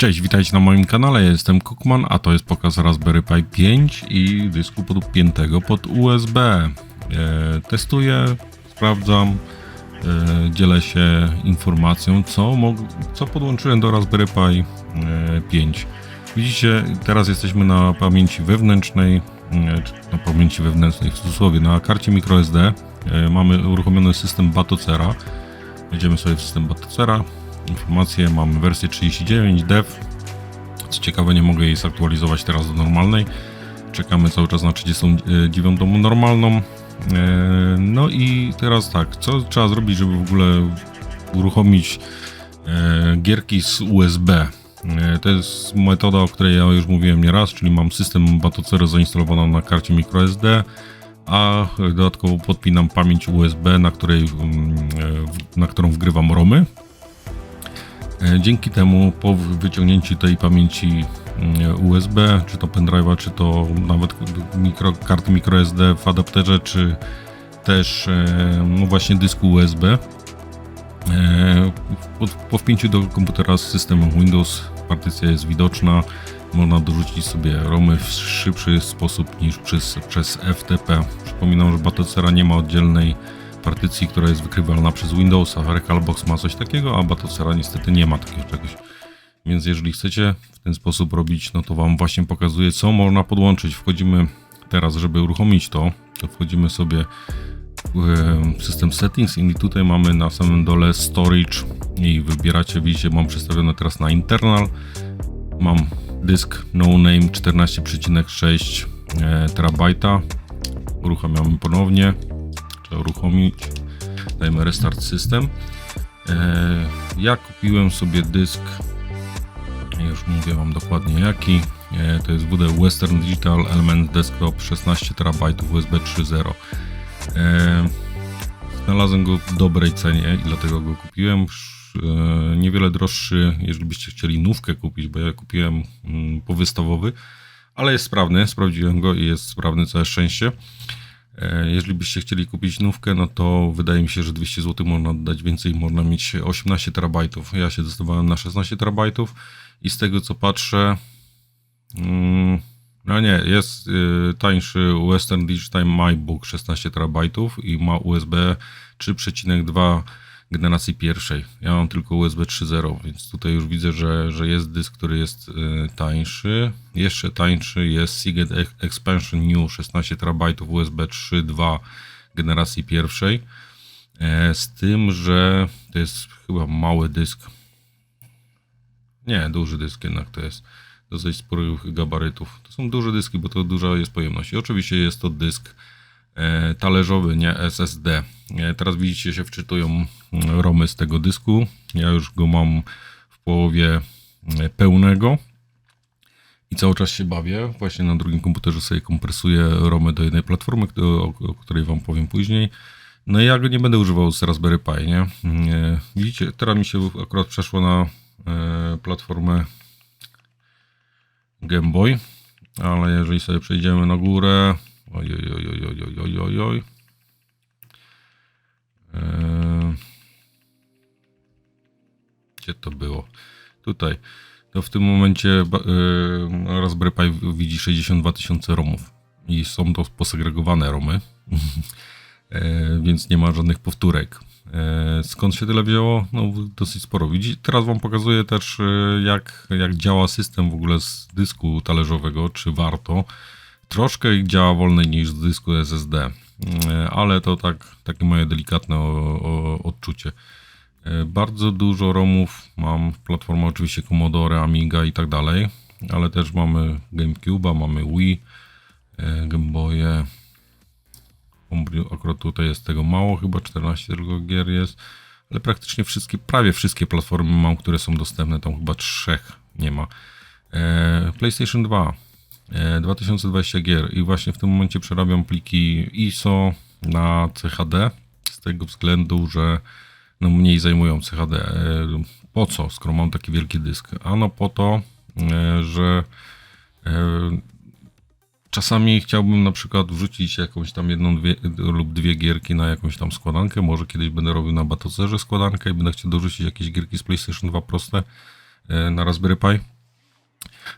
Cześć, witajcie na moim kanale, ja jestem Cookman, a to jest pokaz Raspberry Pi 5 i dysku podpiętego pod USB. E, testuję, sprawdzam, e, dzielę się informacją, co, co podłączyłem do Raspberry Pi e, 5. Widzicie, teraz jesteśmy na pamięci wewnętrznej, e, na pamięci wewnętrznej w cudzysłowie, na karcie microSD. E, mamy uruchomiony system Batocera. Wejdziemy sobie w system Batocera. Informacje, mamy wersję 39 dev. Co ciekawe, nie mogę jej zaktualizować teraz do normalnej. Czekamy cały czas na 39 normalną. E, No i teraz tak, co trzeba zrobić, żeby w ogóle uruchomić e, gierki z USB? E, To jest metoda, o której ja już mówiłem nieraz, czyli mam system Batocero zainstalowaną na karcie microSD, a dodatkowo podpinam pamięć USB, na, której, mm, na którą wgrywam ROMy. E, Dzięki temu po wy- wyciągnięciu tej pamięci mm, USB, czy to pendrive'a, czy to nawet mikro, karty microSD w adapterze, czy też e, no właśnie dysku USB, e, po, po wpięciu do komputera z systemem Windows partycja jest widoczna. Można dorzucić sobie ROMy w szybszy sposób niż przez, przez FTP. Przypominam, że Batocera nie ma oddzielnej partycji, która jest wykrywalna przez Windowsa. Recalbox ma coś takiego, a Batocera niestety nie ma takiego czegoś. Więc jeżeli chcecie w ten sposób robić, no to Wam właśnie pokazuję, co można podłączyć. Wchodzimy teraz, żeby uruchomić to, to wchodzimy sobie w system settings i tutaj mamy na samym dole storage i wybieracie, widzicie, mam przestawione teraz na internal. Mam dysk no name 14,6 e, terabajta. Uruchamiamy ponownie. Trzeba uruchomić. Dajmy restart system. E, Ja kupiłem sobie dysk. Już mówię Wam dokładnie jaki. E, To jest WD Western Digital Element Desktop 16 TB USB 3.0. E, Znalazłem go w dobrej cenie i dlatego go kupiłem. E, Niewiele droższy, jeżeli byście chcieli nówkę kupić, bo ja kupiłem mm, powystawowy, ale jest sprawny. Sprawdziłem go i jest sprawny, całe szczęście. E, Jeżeli byście chcieli kupić nówkę, no to wydaje mi się, że 200 zł można dać więcej, można mieć 18 terabajtów. Ja się zdecydowałem na 16 terabajtów i z tego co patrzę, mm, no nie, jest y, tańszy Western Digital MyBook 16 terabajtów i ma USB 3,2 generacji pierwszej. Ja mam tylko USB 3.0, więc tutaj już widzę, że, że jest dysk, który jest y, tańszy. Jeszcze tańszy jest Seagate Ex- Expansion New 16 terabajtów USB 3.2 generacji pierwszej. E, z tym, że to jest chyba mały dysk. Nie, duży dysk jednak to jest. Dosyć sporych gabarytów. To są duże dyski, bo to duża jest pojemność. I oczywiście jest to dysk e, talerzowy, nie SSD. E, teraz widzicie, się wczytują mm, romy z tego dysku. Ja już go mam w połowie e, pełnego. I cały czas się bawię. Właśnie na drugim komputerze sobie kompresuję romy do jednej platformy, o, której Wam powiem później. No i ja go nie będę używał z Raspberry Pi, nie? Widzicie, teraz mi się akurat przeszło na e, platformę Game Boy, ale jeżeli sobie przejdziemy na górę, Oj, oj, oj, oj, oj, oj, oj, oj. Eee, gdzie to było? Tutaj. To w tym momencie yy, Raspberry Pi widzi 62 tysiące romów i są to posegregowane romy, e, więc nie ma żadnych powtórek. E, skąd się tyle wzięło? No, dosyć sporo. Widzi, teraz Wam pokazuję też, e, jak, jak działa system w ogóle z dysku talerzowego, czy warto. Troszkę działa wolniej niż z dysku SSD, e, ale to tak, takie moje delikatne o, o, odczucie. E, Bardzo dużo ROMów mam, platforma oczywiście Commodore, Amiga i tak dalej, ale też mamy GameCube'a, mamy Wii, e, Game Boye, akurat tutaj jest tego mało, chyba 14 tylko gier jest, ale praktycznie wszystkie, prawie wszystkie platformy mam, które są dostępne, tam chyba trzech nie ma. E, PlayStation 2, e, 2020 gier i właśnie w tym momencie przerabiam pliki ISO na CHD z tego względu, że no mniej zajmują CHD. E, Po co, skoro mam taki wielki dysk? Ano po to, e, że e, Czasami chciałbym na przykład wrzucić jakąś tam jedną dwie, lub dwie gierki na jakąś tam składankę. Może kiedyś będę robił na Batocerze składankę i będę chciał dorzucić jakieś gierki z PlayStation 2 proste. e, na Raspberry Pi.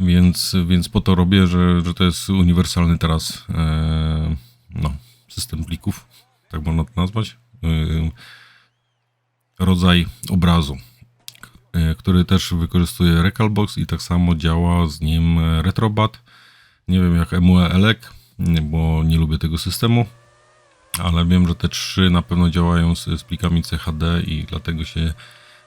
Więc, więc po to robię, że, że to jest uniwersalny teraz e, no, system plików, tak można to nazwać. E, rodzaj obrazu, e, który też wykorzystuje Recalbox i tak samo działa z nim Retrobat. Nie wiem jak Emue Elec, bo nie lubię tego systemu, ale wiem, że te trzy na pewno działają z, z plikami CHD i dlatego się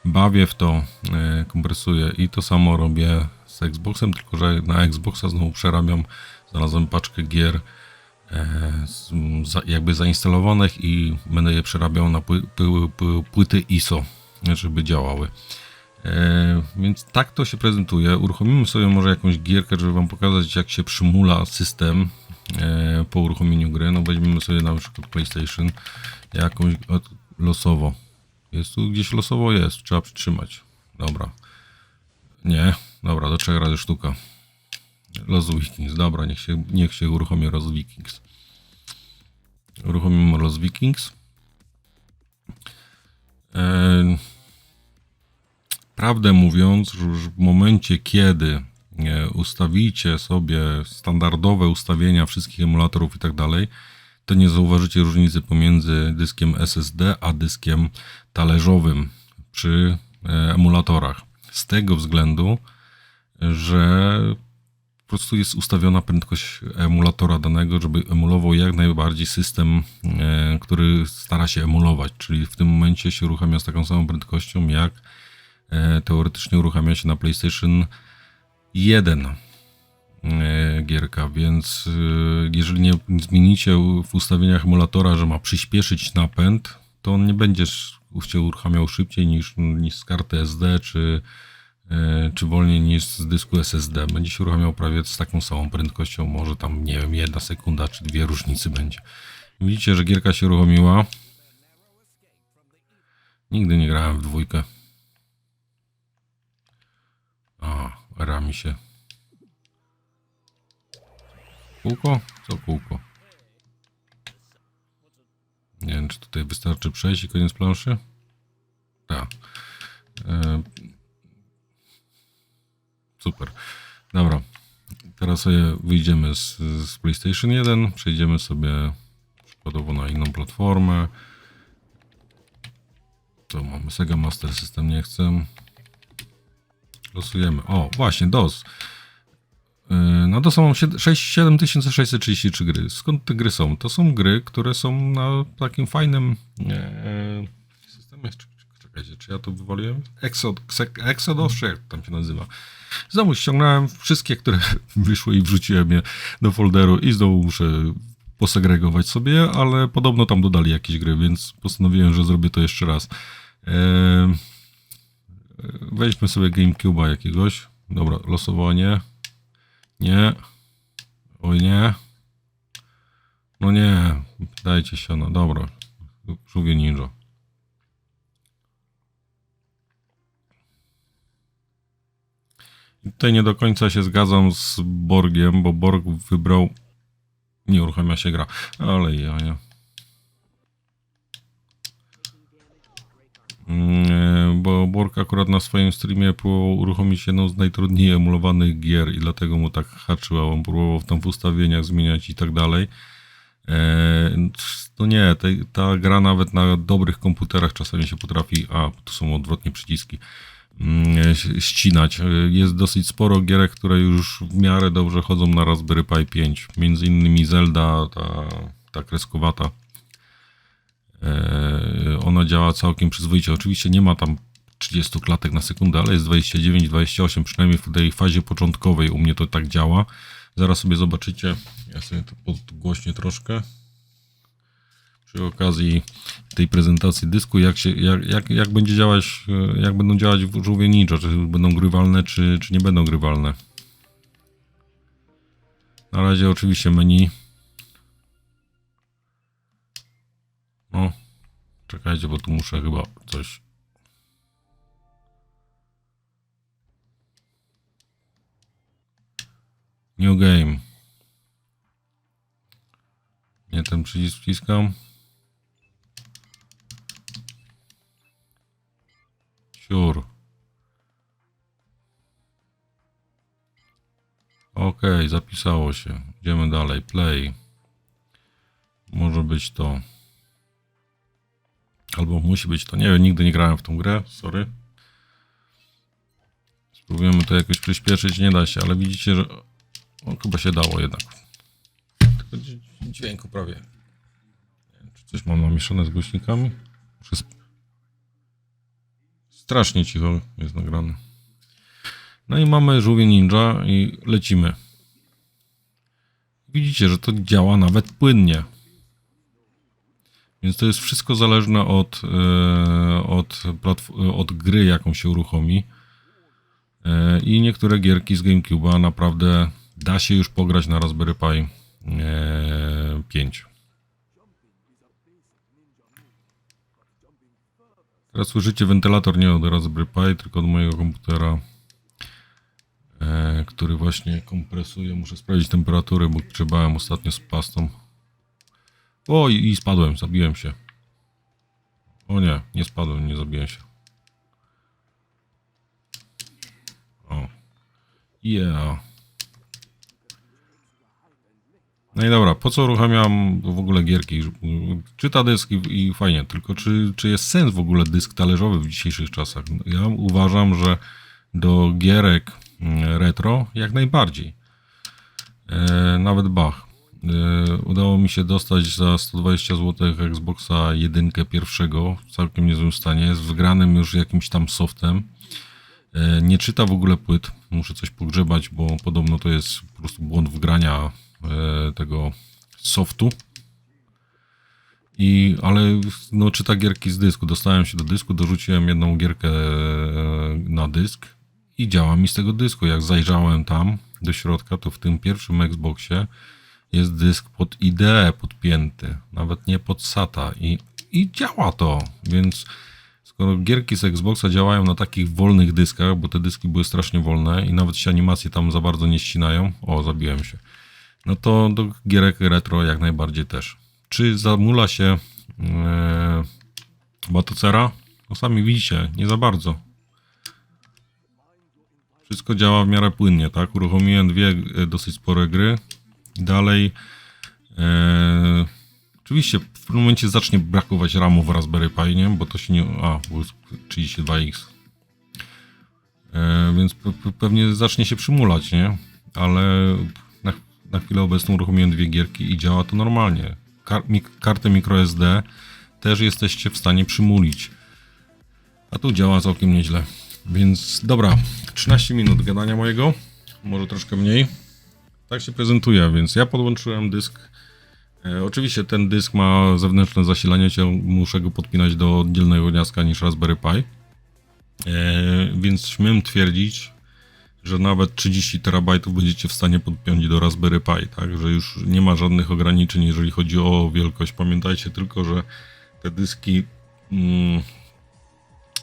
bawię w to, e, kompresuję i to samo robię z Xboxem, tylko że na Xboxa znowu przerabiam, znalazłem paczkę gier e, jakby zainstalowanych i będę je przerabiał na pły, pły, pły, płyty ISO, żeby działały. E, więc tak to się prezentuje. Uruchomimy sobie może jakąś gierkę, żeby Wam pokazać, jak się przymula system e, po uruchomieniu gry. No weźmiemy sobie na przykład PlayStation jakąś losowo. Jest tu gdzieś losowo jest, trzeba przytrzymać. Dobra. Nie, dobra, do trzech razy sztuka. Los Vikings, dobra, niech się, niech się uruchomi Los Vikings. Uruchomimy Los Vikings. Eee, prawdę mówiąc, już w momencie, kiedy e, ustawicie sobie standardowe ustawienia wszystkich emulatorów i tak dalej, to nie zauważycie różnicy pomiędzy dyskiem SSD a dyskiem talerzowym przy e, emulatorach. Z tego względu, że po prostu jest ustawiona prędkość emulatora danego, żeby emulował jak najbardziej system, e, który stara się emulować, czyli w tym momencie się uruchamia z taką samą prędkością, jak e, teoretycznie uruchamia się na PlayStation 1 gierka, więc jeżeli nie zmienicie w ustawieniach emulatora, że ma przyspieszyć napęd, to on nie będzie się uruchamiał szybciej niż, niż z karty SD, czy, e, czy wolniej niż z dysku SSD. Będzie się uruchamiał prawie z taką samą prędkością, może tam, nie wiem, jedna sekunda, czy dwie różnicy będzie. Widzicie, że gierka się uruchomiła. Nigdy nie grałem w dwójkę. A, rami się. Kółko? Co kółko? Nie wiem, czy tutaj wystarczy przejść i koniec planszy? Tak. E, super. Dobra. Teraz sobie wyjdziemy z, z PlayStation 1, przejdziemy sobie przykładowo na inną platformę. To mamy Sega Master System, nie chcę. Losujemy. O, właśnie, DOS. No to są 7633 gry. Skąd te gry są? To są gry, które są na takim fajnym e, systemie. Czy ja to wywaliłem? Exod, Exodus, czy jak tam się nazywa? Znowu ściągnąłem wszystkie, które wyszły i wrzuciłem je do folderu i znowu muszę posegregować sobie, ale podobno tam dodali jakieś gry, więc postanowiłem, że zrobię to jeszcze raz. E, weźmy sobie GameCube'a jakiegoś. Dobra, losowanie. Nie. Oj nie. No nie. Dajcie się, no dobra. Żółwie ninja. Tutaj nie do końca się zgadzam z Borgiem, bo Borg wybrał... Nie uruchamia się gra. Ale ja, ja. Mm, bo Bork akurat na swoim streamie próbował uruchomić jedną z najtrudniej emulowanych gier i dlatego mu tak haczyło. On próbował tam w ustawieniach zmieniać i tak dalej. E, no nie, ta gra nawet na dobrych komputerach czasami się potrafi, a tu są odwrotnie przyciski, ścinać. E, jest dosyć sporo gierek, które już w miarę dobrze chodzą na Raspberry Pi 5. Między innymi Zelda, ta, ta kreskowata E, ona działa całkiem przyzwoicie. Oczywiście nie ma tam 30 klatek na sekundę, ale jest 29-28, przynajmniej w tej fazie początkowej u mnie to tak działa. Zaraz sobie zobaczycie, ja sobie to podgłośnię troszkę przy okazji tej prezentacji dysku, jak, się, jak, jak, jak będzie działać, e, jak będą działać żółwie Ninja, czy będą grywalne, czy, czy nie będą grywalne. Na razie oczywiście menu O, czekajcie, bo tu muszę chyba coś. New game. Nie ten przycisk wciskam. Okej, zapisało się. Idziemy dalej. Play. Może być to. Albo musi być to. Nie wiem, nigdy nie grałem w tą grę. Sorry. Spróbujemy to jakoś przyspieszyć. Nie da się, ale widzicie, że. O, chyba się dało jednak. Tylko dź- dźwięku prawie. Wiem, czy coś mam namieszane z głośnikami? Strasznie cicho jest nagrane. No i mamy żółwie ninja i lecimy. Widzicie, że to działa nawet płynnie. Więc to jest wszystko zależne od, e, od, od gry, jaką się uruchomi. E, I niektóre gierki z GameCube'a naprawdę da się już pograć na Raspberry Pi e, 5. Teraz słyszycie wentylator nie od Raspberry Pi, tylko od mojego komputera, e, który właśnie kompresuje. Muszę sprawdzić temperaturę, bo grzebałem ostatnio z pastą. O, i, i spadłem, zabiłem się. O nie, nie spadłem, nie zabiłem się. O. Yeah. No i dobra, po co uruchamiam w ogóle gierki? Czyta dysk i, i fajnie, tylko czy, czy jest sens w ogóle dysk talerzowy w dzisiejszych czasach? Ja uważam, że do gierek retro jak najbardziej. E, nawet Bach. E, udało mi się dostać za 120 zł Xboxa jedynkę pierwszego w całkiem niezłym stanie, z wgranym już jakimś tam softem. E, Nie czyta w ogóle płyt. Muszę coś pogrzebać, bo podobno to jest po prostu błąd wgrania tego softu. I, ale no, czyta gierki z dysku. Dostałem się do dysku, dorzuciłem jedną gierkę na dysk i działa mi z tego dysku. Jak zajrzałem tam do środka, to w tym pierwszym Xboxie jest dysk pod IDE podpięty, nawet nie pod SATA i, i działa to, więc skoro gierki z Xboxa działają na takich wolnych dyskach, bo te dyski były strasznie wolne i nawet się animacje tam za bardzo nie ścinają, o zabiłem się, no to do gierek retro jak najbardziej też. Czy zamula się e, Batocera? No sami widzicie, nie za bardzo. Wszystko działa w miarę płynnie, tak? Uruchomiłem dwie e, dosyć spore gry. I dalej. E, oczywiście w pewnym momencie zacznie brakować RAMu w Raspberry Pi, nie? Bo to się nie. A, bo jest 32X. E, więc pe, pe, pewnie zacznie się przymulać, nie? Ale na, na chwilę obecną uruchomiłem dwie gierki i działa to normalnie. Kar, mik, kartę microSD też jesteście w stanie przymulić. A tu działa całkiem nieźle. Więc dobra, 13 minut gadania mojego, może troszkę mniej. Tak się prezentuje, więc ja podłączyłem dysk. E, oczywiście ten dysk ma zewnętrzne zasilanie, muszę go podpinać do oddzielnego gniazdka niż Raspberry Pi. E, więc śmiem twierdzić, że nawet 30 terabajtów będziecie w stanie podpiąć do Raspberry Pi, tak? Że już nie ma żadnych ograniczeń, jeżeli chodzi o wielkość. Pamiętajcie tylko, że te dyski mm,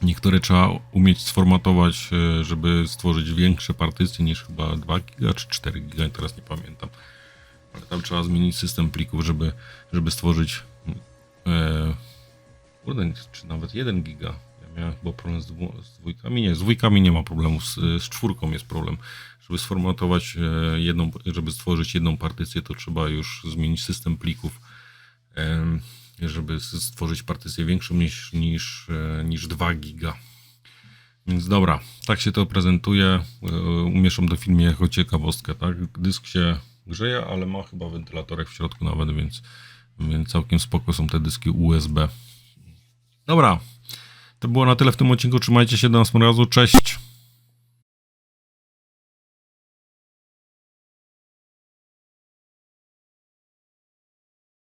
niektóre trzeba umieć sformatować, e, żeby stworzyć większe partycje niż chyba 2 giga czy 4 giga, teraz nie pamiętam. Ale tam trzeba zmienić system plików, żeby, żeby stworzyć e, kurde, czy nawet 1 giga. Ja miałem chyba problem z, dwu, z dwójkami. Nie, z dwójkami nie ma problemu, z, z czwórką jest problem. Żeby sformatować e, jedną, żeby stworzyć jedną partycję, to trzeba już zmienić system plików, em, żeby stworzyć partycję większą niż, niż, e, niż 2 giga. Więc dobra, tak się to prezentuje. E, Umieszczam do filmie jako ciekawostkę, tak? Dysk się grzeje, ale ma chyba wentylatorek w środku nawet, więc, więc całkiem spoko są te dyski USB. Dobra, to było na tyle w tym odcinku. Trzymajcie się do następnego razu. Cześć!